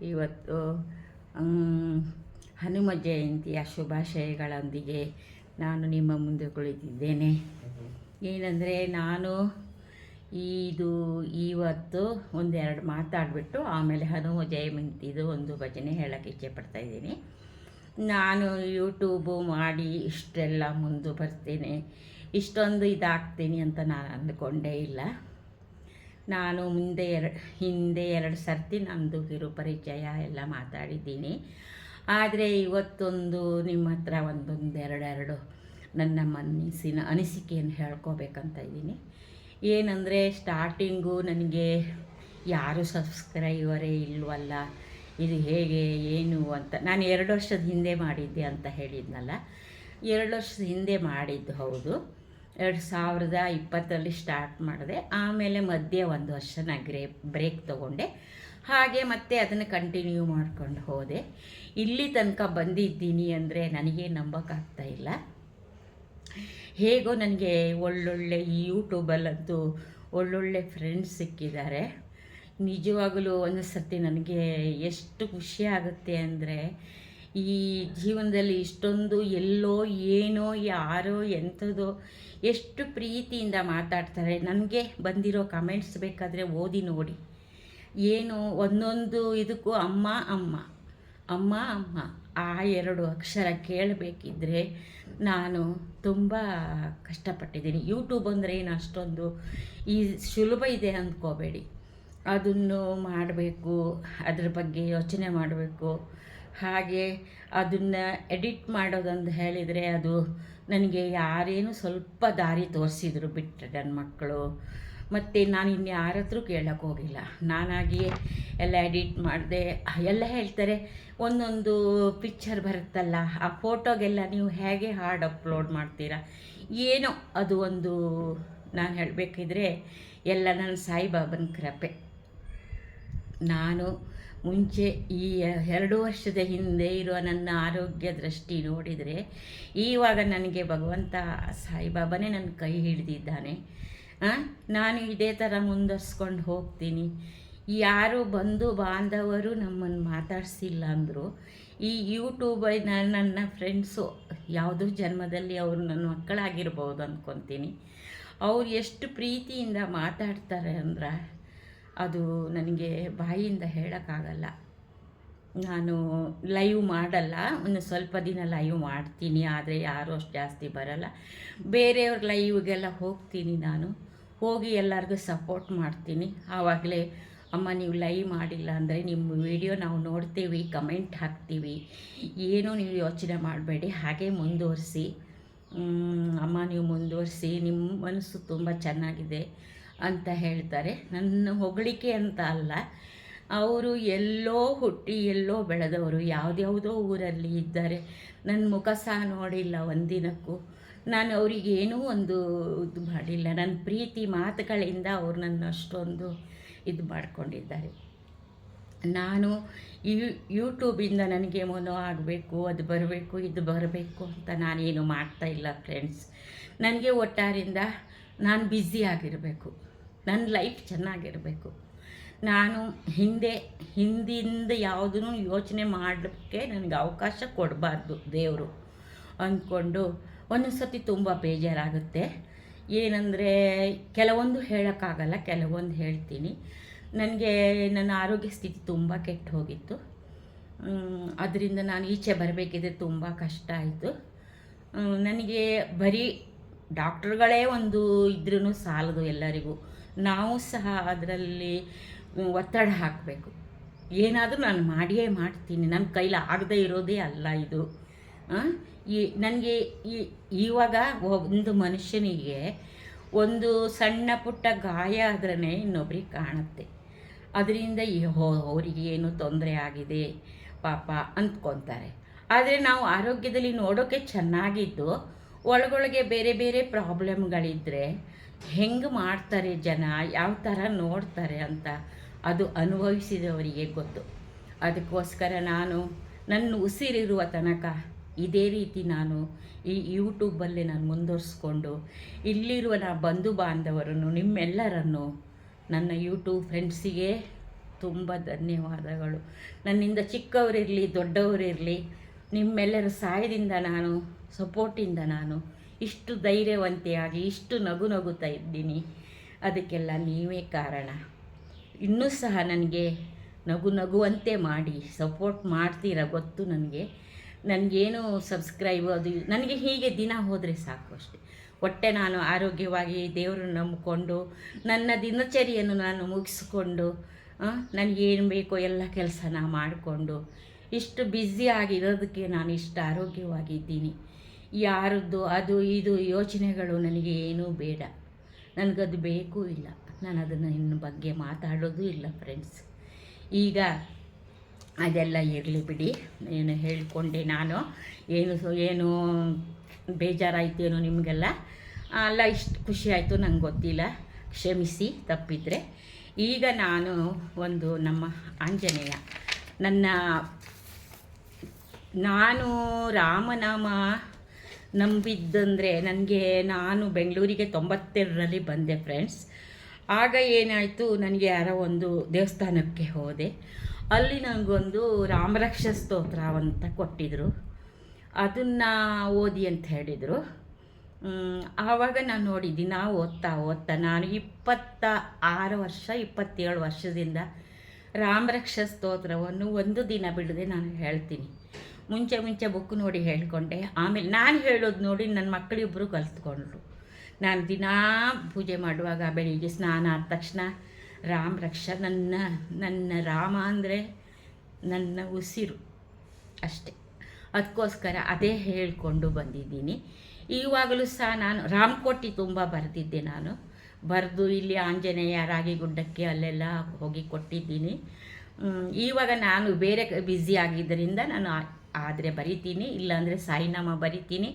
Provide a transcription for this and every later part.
ಇವತ್ತು ಹನುಮ ಜಯಂತಿಯ ಶುಭಾಶಯಗಳೊಂದಿಗೆ ನಾನು ನಿಮ್ಮ ಮುಂದೆ ಕುಳಿತಿದ್ದೇನೆ. ಏನಂದರೆ ನಾನು ಇದು ಇವತ್ತು ಒಂದೆರಡು ಮಾತಾಡಿಬಿಟ್ಟು ಆಮೇಲೆ ಹನುಮ ಜಯಂತಿದು ಒಂದು ಭಜನೆ ಹೇಳೋಕ್ಕೆ ಇಚ್ಛೆ ಪಡ್ತಾ ಇದ್ದೀನಿ. ನಾನು ಯೂಟ್ಯೂಬು ಮಾಡಿ ಇಷ್ಟೆಲ್ಲ ಮುಂದೆ ಬರ್ತೀನಿ. ಇಷ್ಟೊಂದು ಇದಾಗ್ತೀನಿ ಅಂತ ನಾನು ಅಂದ್ಕೊಂಡೇ ಇಲ್ಲ. ನಾನು ಮುಂದೆ ಎರಡು, ಹಿಂದೆ ಎರಡು ಸರ್ತಿ ನಂದು ಕಿರು ಪರಿಚಯ ಎಲ್ಲ ಮಾತಾಡಿದ್ದೀನಿ. ಆದರೆ ಇವತ್ತೊಂದು ನಿಮ್ಮ ಹತ್ರ ಒಂದೊಂದು ಎರಡೆರಡು ನನ್ನ ಮನಸ್ಸಿನ ಅನಿಸಿಕೆಯನ್ನು ಹೇಳ್ಕೋಬೇಕಂತ ಇದ್ದೀನಿ. ಏನಂದರೆ ಸ್ಟಾರ್ಟಿಂಗು ನನಗೆ ಯಾರು ಸಬ್ಸ್ಕ್ರೈಬರೇ ಇಲ್ವಲ್ಲ, ಇದು ಹೇಗೆ, ಏನು ಅಂತ. ನಾನು ಎರಡು ವರ್ಷದ ಹಿಂದೆ ಮಾಡಿದ್ದೆ ಅಂತ ಹೇಳಿದ್ನಲ್ಲ. ಎರಡು ವರ್ಷದ ಹಿಂದೆ ಮಾಡಿದ್ದು ಹೌದು. ಎರಡು ಸಾವಿರದ ಇಪ್ಪತ್ತರಲ್ಲಿ ಸ್ಟಾರ್ಟ್ ಮಾಡಿದೆ. ಆಮೇಲೆ ಮಧ್ಯೆ ಒಂದು ವರ್ಷ ನಾನು ಗ್ರೇ ಬ್ರೇಕ್ ತೊಗೊಂಡೆ. ಹಾಗೆ ಮತ್ತೆ ಅದನ್ನು ಕಂಟಿನ್ಯೂ ಮಾಡ್ಕೊಂಡು ಹೋದೆ. ಇಲ್ಲಿ ತನಕ ಬಂದಿದ್ದೀನಿ ಅಂದರೆ ನನಗೆ ನಂಬೋಕ್ಕಾಗ್ತಾ ಇಲ್ಲ. ಹೇಗೋ ನನಗೆ ಒಳ್ಳೊಳ್ಳೆ ಈ ಯೂಟ್ಯೂಬಲ್ಲಂತೂ ಒಳ್ಳೊಳ್ಳೆ ಫ್ರೆಂಡ್ಸ್ ಸಿಕ್ಕಿದ್ದಾರೆ. ನಿಜವಾಗಲೂ ಒಂದು ಸರ್ತಿ ನನಗೆ ಎಷ್ಟು ಖುಷಿ ಆಗುತ್ತೆ ಅಂದರೆ ಈ ಜೀವನದಲ್ಲಿ ಇಷ್ಟೊಂದು ಎಲ್ಲೋ ಏನೋ ಯಾರೋ ಎಂಥದೋ ಎಷ್ಟು ಪ್ರೀತಿಯಿಂದ ಮಾತಾಡ್ತಾರೆ. ನನಗೆ ಬಂದಿರೋ ಕಮೆಂಟ್ಸ್ ಬೇಕಾದರೆ ಓದಿ ನೋಡಿ. ಏನು ಒಂದೊಂದು ಇದಕ್ಕೂ ಅಮ್ಮ ಅಮ್ಮ ಅಮ್ಮ ಅಮ್ಮ ಆ ಎರಡು ಅಕ್ಷರ ಕೇಳಬೇಕಿದ್ರೆ ನಾನು ತುಂಬ ಕಷ್ಟಪಟ್ಟಿದ್ದೀನಿ. ಯೂಟ್ಯೂಬ್ ಅಂದರೆ ಏನು ಅಷ್ಟೊಂದು ಈ ಸುಲಭ ಇದೆ ಅಂದ್ಕೋಬೇಡಿ. ಅದನ್ನು ಮಾಡಬೇಕು, ಅದ್ರ ಬಗ್ಗೆ ಯೋಚನೆ ಮಾಡಬೇಕು. ಹಾಗೆ ಅದನ್ನು ಎಡಿಟ್ ಮಾಡೋದಂದು ಹೇಳಿದರೆ ಅದು ನನಗೆ ಯಾರೇನು ಸ್ವಲ್ಪ ದಾರಿ ತೋರಿಸಿದ್ರು ಬಿಟ್ಟರೆ ನನ್ನ ಮಕ್ಕಳು. ಮತ್ತು ನಾನು ಇನ್ನು ಯಾರ ಹತ್ರ ಕೇಳೋಕ್ಕೆ ಹೋಗಿಲ್ಲ. ನಾನಾಗಿಯೇ ಎಲ್ಲ ಎಡಿಟ್ ಮಾಡಿದೆ, ಎಲ್ಲ ಹೇಳ್ತಾರೆ, ಒಂದೊಂದು ಪಿಕ್ಚರ್ ಬರುತ್ತಲ್ಲ, ಆ ಫೋಟೋಗೆಲ್ಲ ನೀವು ಹೇಗೆ ಹಾರ್ಡ್ ಅಪ್ಲೋಡ್ ಮಾಡ್ತೀರಾ? ಏನೋ ಅದು ಒಂದು ನಾನು ಹೇಳಬೇಕಿದ್ರೆ ಎಲ್ಲ ನನ್ನ ಸಾಯಿಬಾಬನ ಕೃಪೆ. ನಾನು ಮುಂಚೆ ಈ ಎರಡು ವರ್ಷದ ಹಿಂದೆ ಇರುವ ನನ್ನ ಆರೋಗ್ಯ ದೃಷ್ಟಿ ನೋಡಿದರೆ ಈವಾಗ ನನಗೆ ಭಗವಂತ ಸಾಯಿಬಾಬಾನೇ ನನ್ನ ಕೈ ಹಿಡಿದಿದ್ದಾನೆ. ನಾನು ಇದೇ ಥರ ಮುಂದುವರ್ಸ್ಕೊಂಡು ಹೋಗ್ತೀನಿ. ಯಾರು ಬಂಧು ಬಾಂಧವರು ನಮ್ಮನ್ನು ಮಾತಾಡಿಸಿಲ್ಲ ಅಂದರು. ಈ ಯೂಟ್ಯೂಬ್ ನನ್ನ ಫ್ರೆಂಡ್ಸು ಯಾವುದೋ ಜನ್ಮದಲ್ಲಿ ಅವರು ನನ್ನ ಮಕ್ಕಳಾಗಿರ್ಬೋದು ಅಂದ್ಕೊತೀನಿ ಅವ್ರು ಎಷ್ಟು ಪ್ರೀತಿಯಿಂದ ಮಾತಾಡ್ತಾರೆ ಅಂದ್ರೆ ಅದು ನನಗೆ ಬಾಯಿಯಿಂದ ಹೇಳೋಕ್ಕಾಗಲ್ಲ. ನಾನು ಲೈವ್ ಮಾಡಲ್ಲ. ಒಂದು ಸ್ವಲ್ಪ ದಿನ ಲೈವ್ ಮಾಡ್ತೀನಿ, ಆದರೆ ಯಾರೂ ಅಷ್ಟು ಜಾಸ್ತಿ ಬರಲ್ಲ. ಬೇರೆಯವ್ರ ಲೈವ್ಗೆಲ್ಲ ಹೋಗ್ತೀನಿ ನಾನು. ಹೋಗಿ ಎಲ್ಲರಿಗೂ ಸಪೋರ್ಟ್ ಮಾಡ್ತೀನಿ. ಆವಾಗಲೇ, ಅಮ್ಮ, ನೀವು ಲೈವ್ ಮಾಡಿಲ್ಲ ಅಂದರೆ ನಿಮ್ಮ ವಿಡಿಯೋ ನಾವು ನೋಡ್ತೀವಿ ಕಮೆಂಟ್ ಹಾಕ್ತೀವಿ. ಏನೂ ನೀವು ಯೋಚನೆ ಮಾಡಬೇಡಿ, ಹಾಗೆ ಮುಂದುವರಿಸಿ. ಅಮ್ಮ, ನೀವು ಮುಂದುವರಿಸಿ. ನಿಮ್ಮ ಮನಸ್ಸು ತುಂಬ ಚೆನ್ನಾಗಿದೆ. ಅಂತ ಹೇಳ್ತಾರೆ. ನನ್ನ ಹೊಗಳಿಕೆ ಅಂತ ಅಲ್ಲ. ಅವರು ಎಲ್ಲೋ ಹುಟ್ಟಿ, ಎಲ್ಲೋ ಬೆಳೆದವರು ಯಾವುದ್ಯಾವುದೋ ಊರಲ್ಲಿ ಇದ್ದಾರೆ. ನನ್ನ ಮುಖ ಸಹ ನೋಡಿಲ್ಲ ಒಂದಿನಕ್ಕೂ. ನಾನು ಅವರಿಗೇನೂ ಒಂದು ಇದು ಮಾಡಿಲ್ಲ. ನನ್ನ ಪ್ರೀತಿ ಮಾತುಗಳಿಂದ ಅವ್ರು ನನ್ನ ಅಷ್ಟೊಂದು ಇದು ಮಾಡಿಕೊಂಡಿದ್ದಾರೆ. ನಾನು ಯೂ ಯೂಟ್ಯೂಬಿಂದ ನನಗೆ ಮೊನೋ ಆಗಬೇಕು, ಅದು ಬರಬೇಕು, ಇದು ಬರಬೇಕು ಅಂತ ನಾನೇನು ಮಾಡ್ತಾ ಇಲ್ಲ ಫ್ರೆಂಡ್ಸ್ ನನಗೆ ಒಟ್ಟಾರಿಂದ ನಾನು ಬ್ಯುಸಿ ಆಗಿರಬೇಕು. ನನ್ನ ಲೈಫ್ ಚೆನ್ನಾಗಿರಬೇಕು. ನಾನು ಹಿಂದೆ, ಹಿಂದಿಂದ ಯಾವುದನ್ನು ಯೋಚನೆ ಮಾಡಲಿಕ್ಕೆ ನನಗೆ ಅವಕಾಶ ಕೊಡಬಾರ್ದು ದೇವರು ಅಂದ್ಕೊಂಡು ಒಂದೊಂದು ಸತಿ ತುಂಬ ಬೇಜಾರಾಗುತ್ತೆ. ಏನಂದರೆ ಕೆಲವೊಂದು ಹೇಳೋಕ್ಕಾಗಲ್ಲ, ಕೆಲವೊಂದು ಹೇಳ್ತೀನಿ. ನನಗೆ ನನ್ನ ಆರೋಗ್ಯ ಸ್ಥಿತಿ ತುಂಬ ಕೆಟ್ಟು ಹೋಗಿತ್ತು. ಅದರಿಂದ ನಾನು ಈಚೆ ಬರಬೇಕಿದ್ರೆ ತುಂಬ ಕಷ್ಟ ಆಯಿತು. ನನಗೆ ಬರೀ ಡಾಕ್ಟ್ರುಗಳೇ ಒಂದು ಇದ್ರೂ ಸಾಲದು ಎಲ್ಲರಿಗೂ. ನಾವು ಸಹ ಅದರಲ್ಲಿ ಒತ್ತಡ ಹಾಕಬೇಕು. ಏನಾದರೂ ನಾನು ಮಾಡಿಯೇ ಮಾಡ್ತೀನಿ. ನನ್ನ ಕೈಲಿ ಆಗದೇ ಇರೋದೇ ಅಲ್ಲ ಇದು. ಈ ನನಗೆ ಈ ಇವಾಗ ಒಂದು ಮನುಷ್ಯನಿಗೆ ಒಂದು ಸಣ್ಣ ಪುಟ್ಟ ಗಾಯ ಆದ್ರೇ ಇನ್ನೊಬ್ರಿಗೆ ಕಾಣುತ್ತೆ. ಅದರಿಂದ ಅವರಿಗೆ ಏನು ತೊಂದರೆ ಆಗಿದೆ ಪಾಪ ಅಂದ್ಕೊತಾರೆ. ಆದರೆ ನಾವು ಆರೋಗ್ಯದಲ್ಲಿ ನೋಡೋಕ್ಕೆ ಚೆನ್ನಾಗಿದ್ದು ಒಳಗೊಳಗೆ ಬೇರೆ ಬೇರೆ ಪ್ರಾಬ್ಲಮ್ಗಳಿದ್ದರೆ ಹೆಂಗೆ ಮಾಡ್ತಾರೆ ಜನ, ಯಾವ ಥರ ನೋಡ್ತಾರೆ ಅಂತ ಅದು ಅನುಭವಿಸಿದವರಿಗೆ ಗೊತ್ತು. ಅದಕ್ಕೋಸ್ಕರ ನಾನು ನನ್ನ ಉಸಿರಿರುವ ತನಕ ಇದೇ ರೀತಿ ನಾನು ಈ ಯೂಟ್ಯೂಬಲ್ಲಿ ನಾನು ಮುಂದುವರಿಸ್ಕೊಂಡು ಇಲ್ಲಿರುವ ನಾ ಬಂಧು ಬಾಂಧವರನ್ನು, ನಿಮ್ಮೆಲ್ಲರನ್ನು ನನ್ನ ಯೂಟ್ಯೂಬ್ ಫ್ರೆಂಡ್ಸಿಗೆ ತುಂಬ ಧನ್ಯವಾದಗಳು. ನನ್ನಿಂದ ಚಿಕ್ಕವರಿರಲಿ, ದೊಡ್ಡವರಿರಲಿ, ನಿಮ್ಮೆಲ್ಲರ ಸಹಾಯದಿಂದ ನಾನು ಸಪೋರ್ಟಿಂದ ನಾನು ಇಷ್ಟು ಧೈರ್ಯವಂತೆಯಾಗಿ, ಇಷ್ಟು ನಗು ನಗುತ್ತಾ ಇದ್ದೀನಿ. ಅದಕ್ಕೆಲ್ಲ ನೀವೇ ಕಾರಣ. ಇನ್ನೂ ಸಹ ನನಗೆ ನಗು ನಗುವಂತೆ ಮಾಡಿ, ಸಪೋರ್ಟ್ ಮಾಡ್ತೀರ ಗೊತ್ತು ನನಗೆ. ನನಗೇನು ಸಬ್ಸ್ಕ್ರೈಬ್ ಅದು ನನಗೆ ಹೀಗೆ ದಿನ ಹೋದರೆ ಸಾಕು ಅಷ್ಟೆ. ಹೊಟ್ಟೆ ನಾನು ಆರೋಗ್ಯವಾಗಿ ದೇವರನ್ನು ನಂಬಿಕೊಂಡು, ನನ್ನ ದಿನಚರಿಯನ್ನು ನಾನು ಮುಗಿಸ್ಕೊಂಡು ನನಗೇನು ಬೇಕೋ ಎಲ್ಲ ಕೆಲಸನ ಮಾಡಿಕೊಂಡು, ಇಷ್ಟು ಬ್ಯುಸಿಯಾಗಿರೋದಕ್ಕೆ ನಾನು ಇಷ್ಟು ಆರೋಗ್ಯವಾಗಿದ್ದೀನಿ. ಯಾರದ್ದು ಅದು ಇದು ಯೋಚನೆಗಳು ನನಗೆ ಏನೂ ಬೇಡ. ನನಗದು ಬೇಕು ಇಲ್ಲ. ನಾನು ಅದನ್ನು ಇನ್ನು ಬಗ್ಗೆ ಮಾತಾಡೋದು ಇಲ್ಲ ಫ್ರೆಂಡ್ಸ್ ಈಗ ಅದೆಲ್ಲ ಇರಲಿ ಬಿಡಿ. ಏನು ಹೇಳಿಕೊಂಡೆ ನಾನು. ಏನು ಸೊ, ಏನು ಬೇಜಾರಾಯ್ತೇನೋ ನಿಮಗೆಲ್ಲ? ಅಲ್ಲ, ಇಷ್ಟು ಖುಷಿಯಾಯಿತು ನಂಗೆ ಗೊತ್ತಿಲ್ಲ. ಕ್ಷಮಿಸಿ, ತಪ್ಪಿದರೆ. ಈಗ ನಾನು ಒಂದು ನಮ್ಮ ಆಂಜನೇಯ. ನನ್ನ, ನಾನು ರಾಮನಾಮ ನಂಬಿದ್ದಂದರೆ ನನಗೆ ನಾನು ಬೆಂಗಳೂರಿಗೆ ತೊಂಬತ್ತೆರಡರಲ್ಲಿ ಬಂದೆ ಫ್ರೆಂಡ್ಸ್ ಆಗ ಏನಾಯಿತು, ನನಗೆ ಯಾರೋ ಒಂದು ದೇವಸ್ಥಾನಕ್ಕೆ ಹೋದೆ. ಅಲ್ಲಿ ನನಗೊಂದು ರಾಮರಕ್ಷ ಸ್ತೋತ್ರ ಅಂತ ಕೊಟ್ಟಿದ್ದರು ಅದನ್ನು ಓದಿ ಅಂತ ಹೇಳಿದರು. ಆವಾಗ ನಾನು ನೋಡಿದ್ದೀನಿ ನಾ ಓದ್ತಾ ಓದ್ತಾ ನಾನು ಇಪ್ಪತ್ತ ಆರು ವರ್ಷ, ಇಪ್ಪತ್ತೇಳು ವರ್ಷದಿಂದ ರಾಮರಕ್ಷ ಸ್ತೋತ್ರವನ್ನು ಒಂದು ದಿನ ಬಿಡದೆ ನಾನು ಹೇಳ್ತೀನಿ. ಮುಂಚೆ ಮುಂಚೆ ಬುಕ್ ನೋಡಿ ಹೇಳಿಕೊಂಡೆ. ಆಮೇಲೆ ನಾನು ಹೇಳೋದು ನೋಡಿ ನನ್ನ ಮಕ್ಕಳಿಬ್ಬರು ಕಲ್ತ್ಕೊಂಡ್ರು. ನಾನು ದಿನಾ ಪೂಜೆ ಮಾಡುವಾಗ ಬೆಳಿಗ್ಗೆ ಸ್ನಾನ ಆದ ತಕ್ಷಣ ರಾಮ ರಕ್ಷ ನನ್ನ ನನ್ನ ರಾಮ ಅಂದರೆ ನನ್ನ ಉಸಿರು ಅಷ್ಟೆ. ಅದಕ್ಕೋಸ್ಕರ ಅದೇ ಹೇಳಿಕೊಂಡು ಬಂದಿದ್ದೀನಿ. ಈವಾಗಲೂ ಸಹ ನಾನು ರಾಮಕೋಟಿ ತುಂಬ ಬರೆದಿದ್ದೆ ನಾನು. ಬರೆದು ಇಲ್ಲಿ ಆಂಜನೇಯ ರಾಗಿ ಗುಡ್ಡಕ್ಕೆ ಅಲ್ಲೆಲ್ಲ ಹೋಗಿ ಕೊಟ್ಟಿದ್ದೀನಿ. ಇವಾಗ ನಾನು ಬೇರೆ ಬ್ಯುಸಿ ಆಗಿದ್ದರಿಂದ ನಾನು ಆದರೆ ಬರಿತೀನಿ, ಇಲ್ಲಾಂದರೆ ಸಾಯಿನಾಮ ಬರಿತೀನಿ.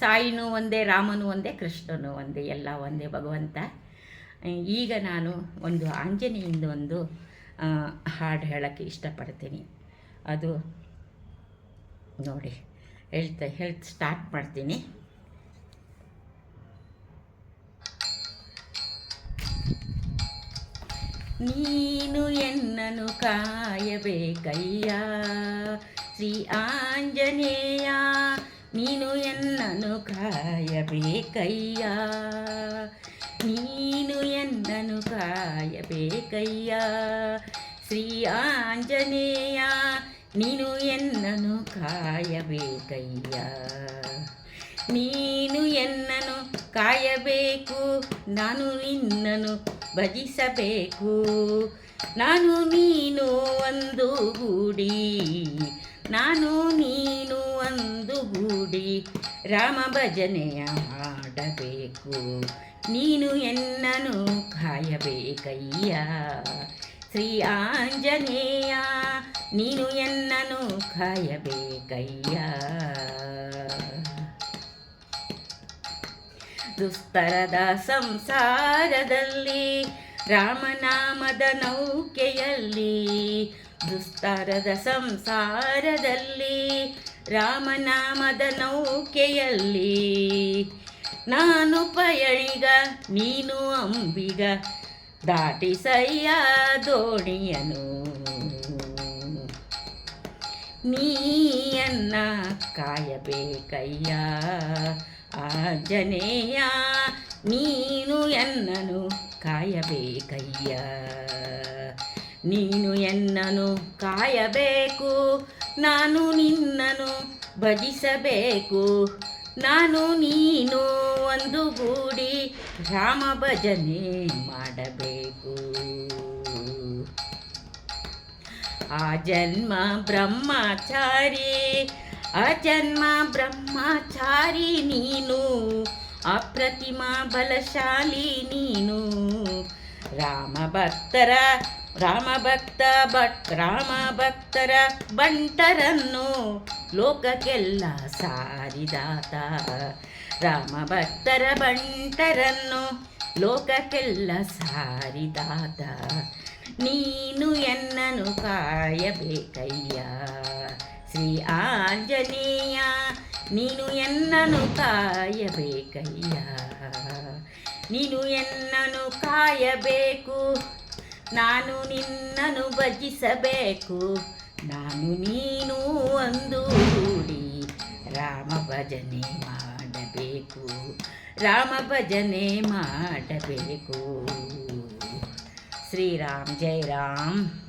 ಸಾಯಿನೂ ಒಂದೇ, ರಾಮನು ಒಂದೇ, ಕೃಷ್ಣನು ಒಂದೇ, ಎಲ್ಲ ಒಂದೇ ಭಗವಂತ. ಈಗ ನಾನು ಒಂದು ಆಂಜನೇಯಿಂದ ಒಂದು ಹಾಡು ಹೇಳೋಕ್ಕೆ ಇಷ್ಟಪಡ್ತೀನಿ. ಅದು ನೋಡಿ, ಹೇಳ್ತಾ ಹೇಳ್ತಾ ಸ್ಟಾರ್ಟ್ ಮಾಡ್ತೀನಿ. ನೀನು ಎನ್ನನು ಕಾಯಬೇಕಯ್ಯ. ಶ್ರೀ ಆಂಜನೇಯ, ನೀನು ಎನ್ನನು ಕಾಯಬೇಕಯ್ಯ. ನೀನು ಎನ್ನನು ಕಾಯಬೇಕಯ್ಯ. ಶ್ರೀ ಆಂಜನೇಯ, ನೀನು ಎನ್ನನು ಕಾಯಬೇಕಯ್ಯ. ನೀನು ಎನ್ನನು ಕಾಯಬೇಕು, ನಾನು ನಿನ್ನನು ಭಜಿಸಬೇಕು. ನಾನು ನೀನು ಒಂದು ಗೂಡಿ ನಾನು ನೀನು ಒಂದು ಗೂಡಿ ರಾಮ ಭಜನೆಯ ಮಾಡಬೇಕು ನೀನು ಎನ್ನನು ಕಾಯಬೇಕಯ್ಯ. ಶ್ರೀ ಆಂಜನೇಯ, ನೀನು ಎನ್ನನು ಕಾಯಬೇಕಯ್ಯ. ದುಸ್ತರದ ಸಂಸಾರದಲ್ಲಿ ರಾಮನಾಮದ ನೌಕೆಯಲ್ಲಿ ದುಸ್ತರದ ಸಂಸಾರದಲ್ಲಿ ರಾಮನಾಮದ ನೌಕೆಯಲ್ಲಿ ನಾನು ಪಯಣಿಗ ನೀನು ಅಂಬಿಗ, ದಾಟಿಸಯ್ಯ ದೋಣಿಯನು. ನೀಯನ್ನ ಕಾಯಬೇಕಯ್ಯ, ಆಂಜನೇಯ, ನೀನು ಎನ್ನನು ಕಾಯಬೇಕಯ್ಯ. ನೀನು ಎನ್ನನು ಕಾಯಬೇಕು, ನಾನು ನಿನ್ನನು ಭಜಿಸಬೇಕು, ನಾನು ನೀನು ಒಂದು ಗೂಡಿ ರಾಮ ಭಜನೆ ಮಾಡಬೇಕು. ಆ ಜನ್ಮ ಬ್ರಹ್ಮಚಾರಿ, ಆ ಜನ್ಮ ಬ್ರಹ್ಮಚಾರಿ ನೀನು ಅಪ್ರತಿಮ ಬಲಶಾಲಿ ನೀನು, ರಾಮ ಭಕ್ತರ ರಾಮ ಭಕ್ತ ಭಟ್ ರಾಮ ಭಕ್ತರ ಬಂಟರನ್ನು ಲೋಕಕ್ಕೆಲ್ಲ ಸಾರಿದಾತ. ರಾಮ ಭಕ್ತರ ಬಂಟರನ್ನು ಲೋಕಕ್ಕೆಲ್ಲ ಸಾರಿದಾತ. ನೀನು ಎನ್ನನು ಕಾಯಬೇಕಯ್ಯ. ಶ್ರೀ ಆಂಜನೇಯ, ನೀನು ಎನ್ನನು ಕಾಯಬೇಕಯ್ಯ. ನೀನು ಎನ್ನನು ಕಾಯಬೇಕು ನಾನು ನಿನ್ನನ್ನು ಭಜಿಸಬೇಕು. ನಾನು ನೀನು ಒಂದು ಕೂಡಿ ರಾಮ ಭಜನೆ ಮಾಡಬೇಕು. ರಾಮ ಭಜನೆ ಮಾಡಬೇಕು. ಶ್ರೀರಾಮ್, ಜೈ ರಾಮ್.